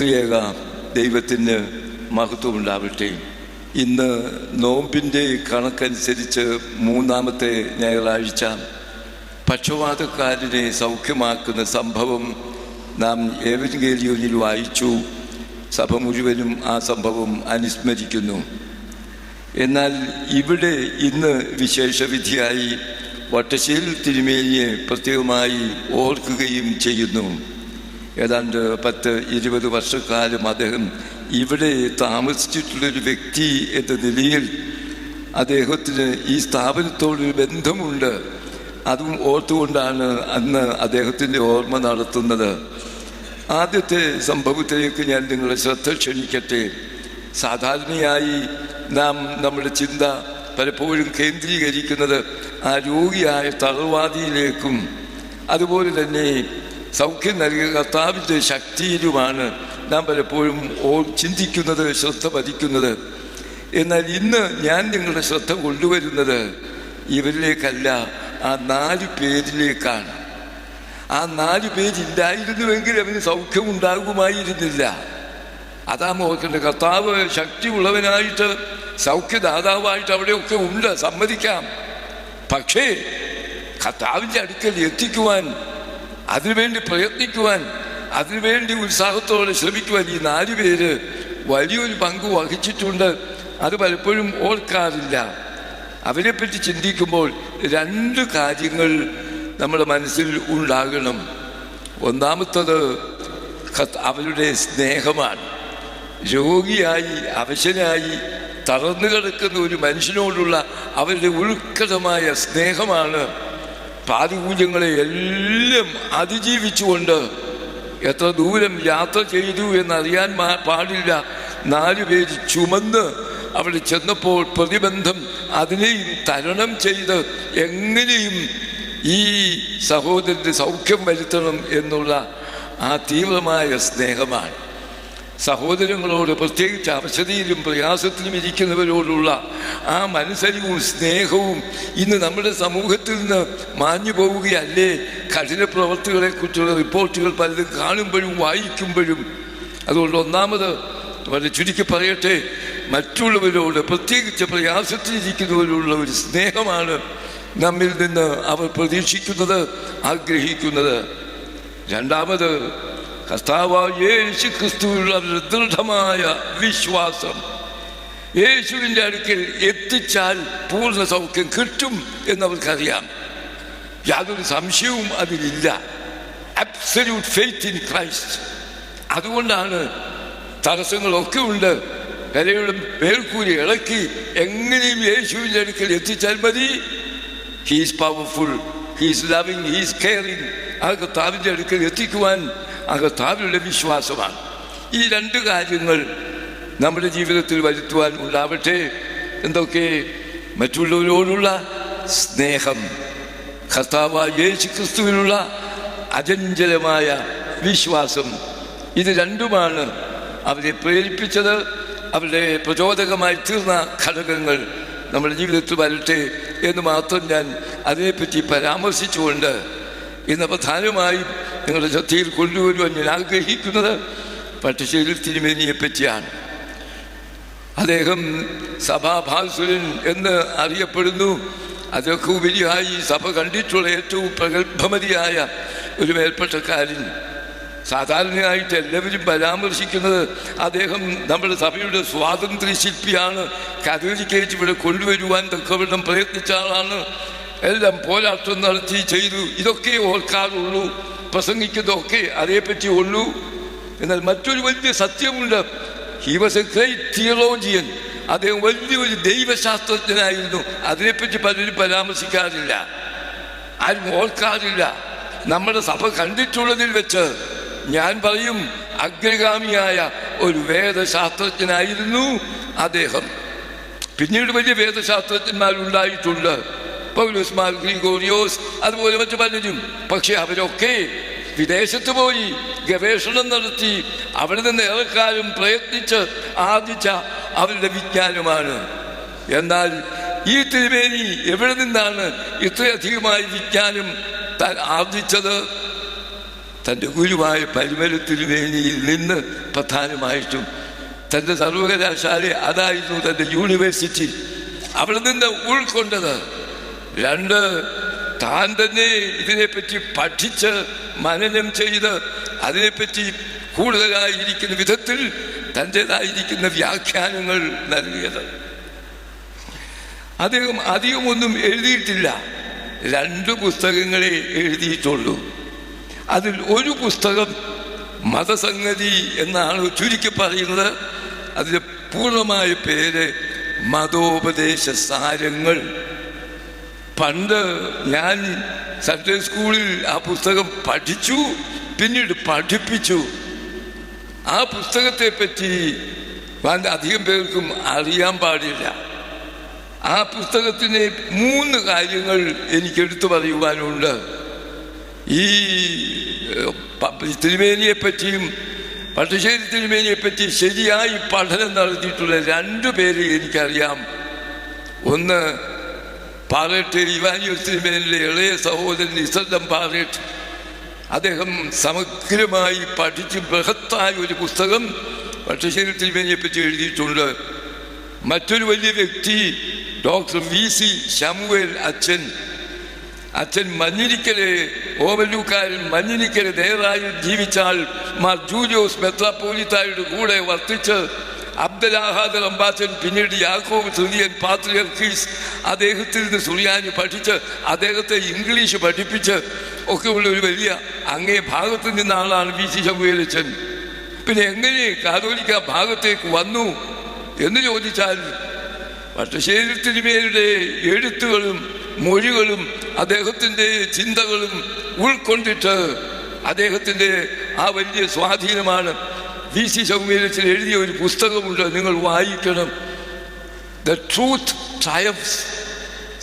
ത്രിയേക ദൈവത്തിന് മഹത്വം ഉണ്ടാവട്ടെ ഇന്ന് നോമ്പിന്റെ കണക്കനുസരിച്ച് മൂന്നാമത്തെ ഞായറാഴ്ച പക്ഷപാതക്കാരനെ സൗഖ്യമാക്കുന്ന സംഭവം നാം ഏവൻഗേലിയോനിൽ വായിച്ചു. സഭ മുഴുവനും ആ സംഭവം അനുസ്മരിക്കുന്നു. എന്നാൽ ഇവിടെ ഇന്ന് വിശേഷവിധിയായി വട്ടശ്ശേരി തിരുമേനിയെ പ്രത്യേകമായി ഓർക്കുകയും ചെയ്യുന്നു. ഏതാണ്ട് പത്ത് ഇരുപത് വർഷക്കാലം അദ്ദേഹം ഇവിടെ താമസിച്ചിട്ടുള്ളൊരു വ്യക്തി എന്ന നിലയിൽ അദ്ദേഹത്തിന് ഈ സ്ഥാപനത്തോടൊരു ബന്ധമുണ്ട്. അതും ഓർത്തുകൊണ്ടാണ് അന്ന് അദ്ദേഹത്തിന്റെ ഓർമ്മ നടത്തുന്നത്. ആദ്യത്തെ സംഭവത്തിലേക്ക് ഞാൻ നിങ്ങളെ ശ്രദ്ധ ക്ഷണിക്കട്ടെ. സാധാരണയായി നാം നമ്മുടെ ചിന്ത പലപ്പോഴും കേന്ദ്രീകരിക്കുന്നത് ആ രോഗിയായ തളർവാദിയിലേക്കും അതുപോലെ തന്നെ സൗഖ്യം നൽകിയ കർത്താവിന്റെ ശക്തിയിലുമാണ് നാം പലപ്പോഴും ഓ ചിന്തിക്കുന്നത് ശ്രദ്ധ പതിക്കുന്നത്. എന്നാൽ ഇന്ന് ഞാൻ നിങ്ങളുടെ ശ്രദ്ധ കൊണ്ടുവരുന്നത് ഇവരിലേക്കല്ല ആ നാല് പേരിലേക്കാണ്. ആ നാല് പേരില്ലായിരുന്നുവെങ്കിൽ അവന് സൗഖ്യം ഉണ്ടാകുമായിരുന്നില്ല. അതാ മോഹത്തിന്റെ കർത്താവ് ശക്തിയുള്ളവനായിട്ട് സൗഖ്യദാതാവായിട്ട് അവിടെയൊക്കെ ഉണ്ട് സമ്മതിക്കാം. പക്ഷേ കർത്താവിന്റെ അടുക്കൽ എത്തിക്കുവാൻ അതിനുവേണ്ടി പ്രയത്നിക്കുവാൻ അതിനുവേണ്ടി ഉത്സാഹത്തോടെ ശ്രമിക്കുവാൻ ഈ നാല് പേര് വലിയൊരു പങ്ക് വഹിച്ചിട്ടുണ്ട്. അത് പലപ്പോഴും ഓർക്കാറില്ല. അവരെപ്പറ്റി ചിന്തിക്കുമ്പോൾ രണ്ട് കാര്യങ്ങൾ നമ്മുടെ മനസ്സിൽ ഉണ്ടാകണം. ഒന്നാമത്തത് അവരുടെ സ്നേഹമാണ്. രോഗിയായി അവശനായി തളർന്നു കിടക്കുന്ന ഒരു മനുഷ്യനോടുള്ള അവരുടെ ഉൾക്കതമായ സ്നേഹമാണ് പാതികൂല്യങ്ങളെ എല്ലാം അതിജീവിച്ചുകൊണ്ട് എത്ര ദൂരം യാത്ര ചെയ്തു എന്നറിയാൻ പാടില്ല. നാലു പേര് ചുമന്ന് അവിടെ ചെന്നപ്പോൾ പ്രതിബന്ധം അതിനെയും തരണം ചെയ്ത് എങ്ങനെയും ഈ സഹോദരന്റെ സൗഖ്യം വരുത്തണം എന്നുള്ള ആ തീവ്രമായ സ്നേഹമാണ്. സഹോദരങ്ങളോട് പ്രത്യേകിച്ച് അവശതയിലും പ്രയാസത്തിലും ഇരിക്കുന്നവരോടുള്ള ആ മനസ്സരിവും സ്നേഹവും ഇന്ന് നമ്മുടെ സമൂഹത്തിൽ നിന്ന് മാഞ്ഞു പോവുകയല്ലേ? കഠിന പ്രവർത്തികളെക്കുറിച്ചുള്ള റിപ്പോർട്ടുകൾ പലതും കാണുമ്പോഴും വായിക്കുമ്പോഴും. അതുകൊണ്ട് ഒന്നാമത് വളരെ ചുരുക്കി പറയട്ടെ മറ്റുള്ളവരോട് പ്രത്യേകിച്ച് പ്രയാസത്തിലിരിക്കുന്നവരോടുള്ള ഒരു സ്നേഹമാണ് നമ്മിൽ നിന്ന് അവർ പ്രതീക്ഷിക്കുന്നത് ആഗ്രഹിക്കുന്നത്. രണ്ടാമത് കർത്താവായ യേശു ക്രിസ്തുവിലുള്ള ദൃഢമായ വിശ്വാസം. യേശുവിന്റെ അടുക്കൽ എത്തിച്ചാൽ പൂർണ സൗഖ്യം കിട്ടും എന്നവർക്കറിയാം. യാതൊരു സംശയവും അതിലില്ല. അബ്സല്യൂട്ട് ഫെയ്ത്ത് ഇൻ ക്രൈസ്റ്റ് അതുകൊണ്ടാണ് തടസ്സങ്ങളൊക്കെ ഉണ്ട്. വിലയുടെ മേൽക്കൂലി ഇളക്കി എങ്ങനെയും യേശുവിന്റെ അടുക്കൽ എത്തിച്ചാൽ മതി. He's powerful he's loving he's caring ആ കർത്താവിന്റെ അടുക്കൽ എത്തിക്കുവാൻ ആ കർത്താവിലുള്ള വിശ്വാസമാണ്. ഈ രണ്ട് കാര്യങ്ങൾ നമ്മുടെ ജീവിതത്തിൽ വരുത്തുവാൻ ഉണ്ടാവട്ടെ എന്തൊക്കെ മറ്റുള്ളവരോടുള്ള സ്നേഹം കർത്താവായ യേശു ക്രിസ്തുവിനുള്ള അചഞ്ചലമായ വിശ്വാസം ഇത് രണ്ടുമാണ് അവരെ പ്രേരിപ്പിച്ചത് അവരുടെ പ്രചോദകമായി തീർന്ന ഘടകങ്ങൾ നമ്മുടെ ജീവിതത്തിൽ വരട്ടെ എന്ന് മാത്രം ഞാൻ അതിനെപ്പറ്റി പരാമർശിച്ചുകൊണ്ട് ഇന്ന് പ്രധാനമായും നിങ്ങളുടെ ശ്രദ്ധയിൽ കൊണ്ടുവരുവാൻ ഞാൻ ആഗ്രഹിക്കുന്നത് പട്ടശ്ശേരി തിരുമേനിയെ പറ്റിയാണ്. അദ്ദേഹം സഭാഭാസുരൻ എന്ന് അറിയപ്പെടുന്നു. അതൊക്കെ ഉപരിയായി സഭ കണ്ടിട്ടുള്ള ഏറ്റവും പ്രഗത്ഭമതിയായ ഒരു മേൽപ്പെട്ടക്കാരൻ. സാധാരണയായിട്ട് എല്ലാവരും പരാമർശിക്കുന്നത് അദ്ദേഹം നമ്മുടെ സഭയുടെ സ്വാതന്ത്ര്യ ശില്പിയാണ്. കഥോലിക്കേറ്റ് ഇവിടെ കൊണ്ടുവരുവാൻ തക്കവിധം പ്രയത്നിച്ച ആളാണ്. എല്ലാം പോരാട്ടം നടത്തി ചെയ്തു. ഇതൊക്കെ ഓർക്കാറുള്ളൂ. പ്രസംഗിക്കുന്നതൊക്കെ അതേപ്പറ്റി ഉള്ളൂ. എന്നാൽ മറ്റൊരു വലിയ സത്യമുണ്ട്. He was a great theologian അദ്ദേഹം വലിയൊരു ദൈവശാസ്ത്രജ്ഞനായിരുന്നു. അതിനെപ്പറ്റി പലരും പരാമർശിക്കാറില്ല. ആരും ഓർക്കാറില്ല. നമ്മുടെ സഭ കണ്ടിട്ടുള്ളതിൽ വെച്ച് ഞാൻ പറയും അഗ്രഗാമിയായ ഒരു വേദശാസ്ത്രജ്ഞനായിരുന്നു അദ്ദേഹം. പിന്നീട് വലിയ വേദശാസ്ത്രജ്ഞന്മാരുണ്ടായിട്ടുണ്ട്. പൗലോസ് മാർ ഗ്രിഗോറിയോസ് അതുപോലെ മറ്റു പലരും. പക്ഷെ അവരൊക്കെ വിദേശത്ത് പോയി ഗവേഷണം നടത്തി അവിടെ നിന്ന് ഏറെക്കാലം പ്രയത്നിച്ച് ആർജിച്ച അവരുടെ വിജ്ഞാനമാണ്. എന്നാൽ ഈ തിരുമേനി എവിടെ നിന്നാണ് ഇത്രയധികമായി വിജ്ഞാനം താൻ ആർജിച്ചത്? തന്റെ ഗുരുവായ പരിമല തിരുമേനിയിൽ നിന്ന് പ്രധാനമായിട്ടും തന്റെ സർവകലാശാല അതായിരുന്നു തന്റെ യൂണിവേഴ്സിറ്റി. അവിടെ നിന്ന് ഉൾക്കൊണ്ടത്. രണ്ട് താൻ തന്നെ ഇതിനെപ്പറ്റി പഠിച്ച് മനനം ചെയ്ത് അതിനെപ്പറ്റി കൂടുതലായിരിക്കുന്ന വിധത്തിൽ തന്റെതായിരിക്കുന്ന വ്യാഖ്യാനങ്ങൾ നൽകിയത്. അദ്ദേഹം അധികമൊന്നും എഴുതിയിട്ടില്ല. രണ്ട് പുസ്തകങ്ങളെ എഴുതിയിട്ടുള്ളൂ. അതിൽ ഒരു പുസ്തകം മതസംഗതി എന്നാണ് ചുരുക്കി പറയുന്നത്. അതിന്റെ പൂർണമായ പേര് മതോപദേശ സാരങ്ങൾ പണ്ട് ഞാൻ സൺഡേ സ്കൂളിൽ ആ പുസ്തകം പഠിച്ചു പിന്നീട് പഠിപ്പിച്ചു. ആ പുസ്തകത്തെ പറ്റി അധികം പേർക്കും അറിയാൻ പാടില്ല. ആ പുസ്തകത്തിന് മൂന്ന് കാര്യങ്ങൾ എനിക്ക് എടുത്തു പറയുവാനുണ്ട്. ഈ തിരുമേനിയെ പറ്റിയും പട്ടുശ്ശേരി തിരുമേനിയെ പറ്റി ശരിയായി പഠനം നടത്തിയിട്ടുള്ള രണ്ടു പേര് എനിക്കറിയാം. ഒന്ന് പാറേട്ട് ഇവാനിയോസ് തിരുമേനിലെ ഇളയ സഹോദരൻ ഇസല്ലം പാറേട്ട്. അദ്ദേഹം സമഗ്രമായി പഠിച്ച് ബൃഹത്തായ ഒരു പുസ്തകം പക്ഷേ തിരുമേനിയെ പറ്റി എഴുതിയിട്ടുണ്ട്. മറ്റൊരു വലിയ വ്യക്തി ഡോക്ടർ വി സി ശമുവേൽ അച്ഛൻ. അച്ഛൻ മഞ്ഞിരിക്കലെ ഓവലൂക്കാരൻ മഞ്ഞിരിക്കലെ നേരായി ജീവിച്ചാൽ മാർ ജൂലിയോസ് മെത്രാപ്പോലിത്തായുടെ കൂടെ വർത്തിച്ച് അബ്ദലാഹാദ് അംബാച്ചൻ പിന്നീട് യാക്കോബ് സുറിയൻ പാത്രിയർക്കീസ് അദ്ദേഹത്തിൽ നിന്ന് സുറിയാനി പഠിച്ച് അദ്ദേഹത്തെ ഇംഗ്ലീഷ് പഠിപ്പിച്ച് ഒക്കെയുള്ള ഒരു വലിയ അങ്ങേ ഭാഗത്ത് നിന്ന ആളാണ് വി സി ശമുവേലച്ചൻ പിന്നെ എങ്ങനെ കാതോലിക്ക ഭാഗത്തേക്ക് വന്നു എന്ന് ചോദിച്ചാൽ പട്ടശ്ശേരി തിരുമേനിയുടെ എഴുത്തുകളും മൊഴികളും അദ്ദേഹത്തിന്റെ ചിന്തകളും ഉൾക്കൊണ്ടിട്ട് അദ്ദേഹത്തിന്റെ ആ വലിയ സ്വാധീനമാണ് വി സി സൗമേലത്തിൽ എഴുതിയ ഒരു പുസ്തകമുണ്ട്. നിങ്ങൾ വായിക്കണം. ദ ട്രൂത്ത് ട്രയംസ്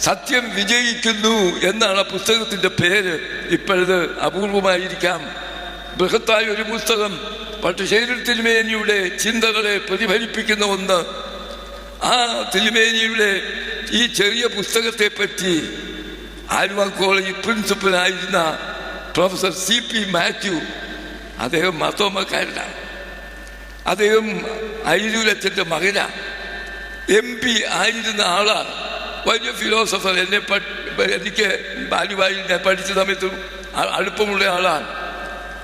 സത്യം വിജയിക്കുന്നു എന്നാണ് ആ പുസ്തകത്തിന്റെ പേര്. ഇപ്പോഴത് അപൂർവമായിരിക്കാം. ബൃഹത്തായ ഒരു പുസ്തകം. പട്ടുശ്ശേരി തിരുമേനിയുടെ ചിന്തകളെ പ്രതിഫലിപ്പിക്കുന്ന ഒന്ന്. ആ തിരുമേനിയുടെ ഈ ചെറിയ പുസ്തകത്തെ പറ്റി ആലുവ കോളേജ് പ്രിൻസിപ്പലായിരുന്ന പ്രൊഫസർ സി പി മാത്യു അദ്ദേഹം മത്തോമക്കാരനാണ് അദ്ദേഹം അയിരൂരച്ഛന്റെ മകനാണ് എം പി ആയിരുന്ന ആളാണ് വലിയ ഫിലോസഫർ എന്നെ എനിക്ക് ബാലുവായി പഠിച്ച സമയത്ത് അടുപ്പമുള്ള ആളാണ്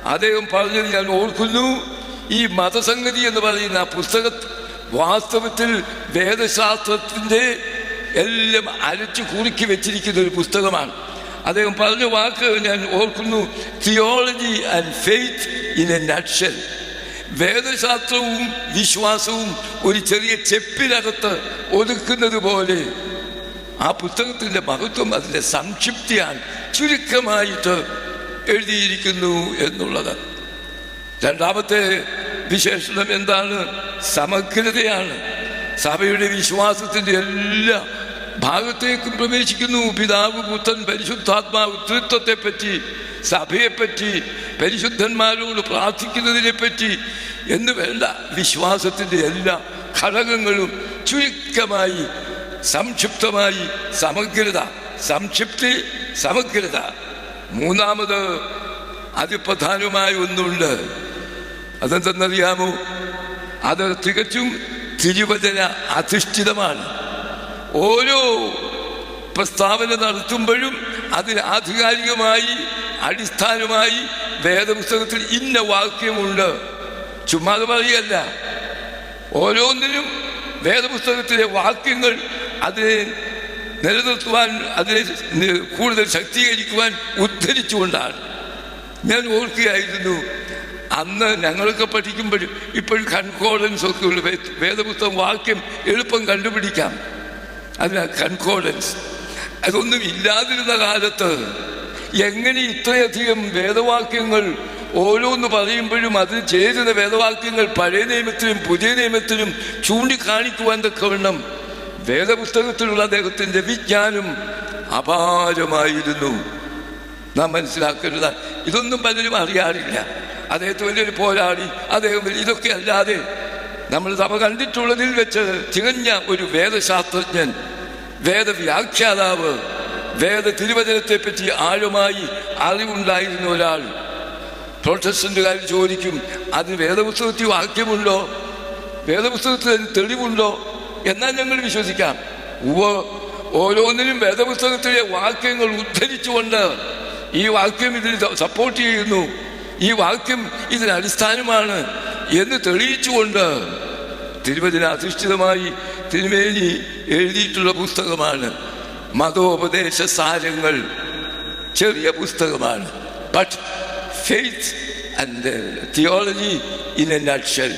അദ്ദേഹം പറഞ്ഞത് ഞാൻ ഓർക്കുന്നു ഈ മതസംഗതി എന്ന് പറയുന്ന ആ പുസ്തക വാസ്തവത്തിൽ വേദശാസ്ത്രത്തിന്റെ എല്ലാം അരച്ചു കുറുക്കി വെച്ചിരിക്കുന്ന ഒരു പുസ്തകമാണ്. അദ്ദേഹം പറഞ്ഞ വാക്ക് ഞാൻ ഓർക്കുന്നു theology and faith in a nutshell വേദശാസ്ത്രവും വിശ്വാസവും ഒരു ചെറിയ ചെപ്പിനകത്ത് ഒതുക്കുന്നത് പോലെ ആ പുസ്തകത്തിന്റെ മഹത്വം അതിന്റെ സംക്ഷിപ്തിയാൽ ചുരുക്കമായിട്ട് എഴുതിയിരിക്കുന്നു എന്നുള്ളത്. രണ്ടാമത്തെ വിശേഷണം എന്താണ്? സമഗ്രതയാണ്. സഭയുടെ വിശ്വാസത്തിന്റെ എല്ലാ ഭാഗത്തേക്കും പ്രവേശിക്കുന്നു. പിതാവ് പുത്രൻ പരിശുദ്ധാത്മാവ് തൃത്വത്തെപ്പറ്റി സഭയെപ്പറ്റി പരിശുദ്ധന്മാരോട് പ്രാർത്ഥിക്കുന്നതിനെപ്പറ്റി എന്ന് വേണ്ട വിശ്വാസത്തിന്റെ എല്ലാ ഘടകങ്ങളും ചുരുക്കമായി സംക്ഷിപ്തമായി സമഗ്രത സംക്ഷിപ്തി സമഗ്രത. മൂന്നാമത് അതിപ്രധാനമായ ഒന്നുണ്ട്. അതെന്തെന്നറിയാമോ? അത് തികച്ചും തിരുവചന അധിഷ്ഠിതമാണ്. ഓരോ പ്രസ്താവന നടത്തുമ്പോഴും അതിന് ആധികാരികമായി അടിസ്ഥാനമായി വേദപുസ്തകത്തിൽ ഇന്ന വാക്യമുണ്ട്. ചുമ്മാതെ പറയല്ല ഓരോന്നിനും വേദപുസ്തകത്തിലെ വാക്യങ്ങൾ അതിനെ നിലനിർത്തുവാൻ അതിനെ കൂടുതൽ ശക്തീകരിക്കുവാൻ ഉദ്ധരിച്ചുകൊണ്ടാണ്. ഞാൻ ഓർക്കുകയായിരുന്നു അന്ന് ഞങ്ങളൊക്കെ പഠിക്കുമ്പോഴും ഇപ്പോഴും കൺകോഡൻസ് ഒക്കെ ഉള്ള വേദപുസ്തകം വാക്യം എളുപ്പം കണ്ടുപിടിക്കാം. അതിനാ കൺകോഡൻസ് അതൊന്നും ഇല്ലാതിരുന്ന കാലത്ത് എങ്ങനെ ഇത്രയധികം വേദവാക്യങ്ങൾ ഓരോന്ന് പറയുമ്പോഴും അതിന് ചേരുന്ന വേദവാക്യങ്ങൾ പഴയ നിയമത്തിലും പുതിയ നിയമത്തിലും ചൂണ്ടിക്കാണിക്കുവാൻ തക്കവണ്ണം വേദപുസ്തകത്തിലുള്ള അദ്ദേഹത്തിന്റെ വിജ്ഞാനം അപാരമായിരുന്നു. നാം മനസ്സിലാക്കരുത്. ഇതൊന്നും പലരും അറിയാറില്ല. അദ്ദേഹത്തെ വലിയൊരു പോരാളി അദ്ദേഹം ഇതൊക്കെ അല്ലാതെ നമ്മൾ സഭ കണ്ടിട്ടുള്ളതിൽ വെച്ച് തികഞ്ഞ ഒരു വേദശാസ്ത്രജ്ഞൻ വേദവ്യാഖ്യാതാവ് വേദ തിരുവചനത്തെ പറ്റി ആഴമായി അറിവുണ്ടായിരുന്ന ഒരാൾ പ്രൊട്ടസ്റ്റന്റുകാർ ചോദിക്കും അതിന് വേദപുസ്തകത്തിൽ വാക്യമുണ്ടോ? വേദപുസ്തകത്തിൽ അതിന് തെളിവുണ്ടോ? എന്നാൽ ഞങ്ങൾ വിശ്വസിക്കാം. ഓരോന്നിനും വേദപുസ്തകത്തിലെ വാക്യങ്ങൾ ഉദ്ധരിച്ചുകൊണ്ട് ഈ വാക്യം ഇതിൽ സപ്പോർട്ട് ചെയ്യുന്നു. ഈ വാക്യം ഇതിന് അടിസ്ഥാനമാണ് എന്ന് തെളിയിച്ചുകൊണ്ട് തിരുവചന അധിഷ്ഠിതമായി തിരുമേനി എഴുതിയിട്ടുള്ള പുസ്തകമാണ്. മതോപദേശ സാരങ്ങൾ ചെറിയ പുസ്തകമാണ്. But faith and theology in a nutshell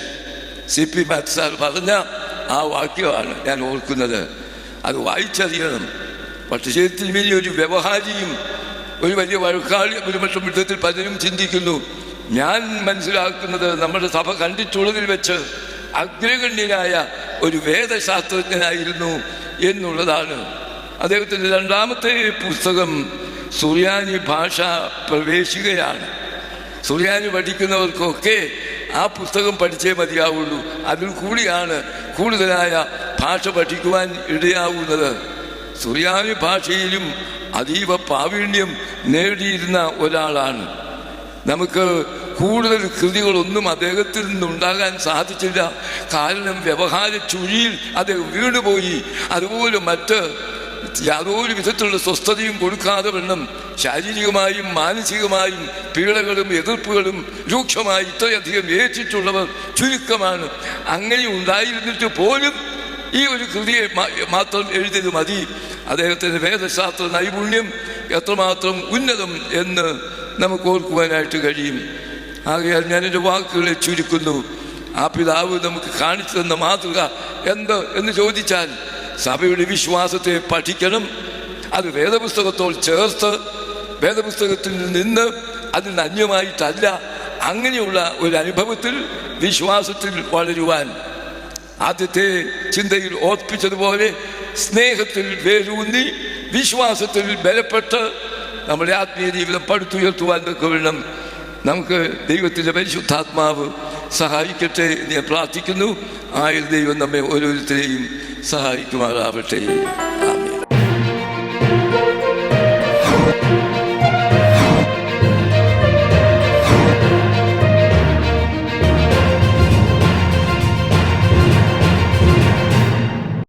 C P sir പറഞ്ഞ ആ വാക്യമാണ് ഞാൻ ഓർക്കുന്നത്. അത് വായിച്ചറിയണം. പക്ഷേ തിരുമേനി വലിയൊരു വ്യവഹാരിയും ഒരു വലിയ വഴക്കാളി ഒരു മറ്റും യുദ്ധത്തിൽ പലരും ചിന്തിക്കുന്നു. ഞാൻ മനസ്സിലാക്കുന്നത് നമ്മുടെ സഭ കണ്ടിട്ടുള്ളതിൽ വെച്ച് അഗ്രഗണ്യനായ ഒരു വേദശാസ്ത്രജ്ഞനായിരുന്നു എന്നുള്ളതാണ്. അദ്ദേഹത്തിന്റെ രണ്ടാമത്തെ പുസ്തകം സുറിയാനി ഭാഷ പ്രവേശികയാണ്. സുറിയാനി പഠിക്കുന്നവർക്കൊക്കെ ആ പുസ്തകം പഠിച്ചേ മതിയാവുള്ളൂ. അതിൽ കൂടിയാണ് കൂടുതലായ ഭാഷ പഠിക്കുവാൻ ഇടയാവുന്നത്. സുറിയാനി ഭാഷയിലും അതീവ പ്രാവീണ്യം നേടിയിരുന്ന ഒരാളാണ്. നമുക്ക് കൂടുതൽ കൃതികളൊന്നും അദ്ദേഹത്തിൽ നിന്നുണ്ടാകാൻ സാധിച്ചില്ല. കാരണം വ്യവഹാര ചുഴിയിൽ അദ്ദേഹം വീണുപോയി. അതുപോലെ മറ്റ് യാതൊരു വിധത്തിലുള്ള സ്വസ്ഥതയും കൊടുക്കാതെ വണ്ണം ശാരീരികമായും മാനസികമായും പീഡകളും എതിർപ്പുകളും രൂക്ഷമായി ഇത്രയധികം ഏറ്റിട്ടുള്ളവർ ചുരുക്കമാണ്. അങ്ങനെ ഉണ്ടായിരുന്നിട്ട് പോലും ഈ ഒരു കൃതിയെ മാത്രം എഴുതിയത് മതി. അദ്ദേഹത്തിന്റെ വേദശാസ്ത്ര നൈപുണ്യം എത്രമാത്രം ഉന്നതം എന്ന് നമുക്ക് ഓർക്കുവാനായിട്ട് കഴിയും. ആകയാൽ ഞാൻ എന്റെ വാക്കുകളെ ചുരുക്കുന്നു. ആ പിതാവ് നമുക്ക് കാണിച്ചു തന്ന മാതൃക എന്ത് എന്ന് ചോദിച്ചാൽ സഭയുടെ വിശ്വാസത്തെ പഠിക്കണം. അത് വേദപുസ്തകത്തോട് ചേർത്ത് വേദപുസ്തകത്തിൽ നിന്ന് അതിന് അന്യമായിട്ടല്ല അങ്ങനെയുള്ള ഒരു അനുഭവത്തിൽ വിശ്വാസത്തിൽ വളരുവാൻ ആദ്യത്തെ ചിന്തയിൽ ഓർപ്പിച്ചതുപോലെ സ്നേഹത്തിൽ വേരൂന്നി വിശ്വാസത്തിൽ ബലപ്പെട്ട് നമ്മുടെ ആത്മീയ ജീവിതം പടുത്തുയർത്തുവാൻ വേണം. നമുക്ക് ദൈവത്തിന്റെ പരിശുദ്ധാത്മാവ് സഹായിക്കട്ടെ ഞാൻ പ്രാർത്ഥിക്കുന്നു. ആയിരുന്നെയും നമ്മെ ഓരോരുത്തരെയും സഹായിക്കുമാറാവട്ടെ ആമേൻ.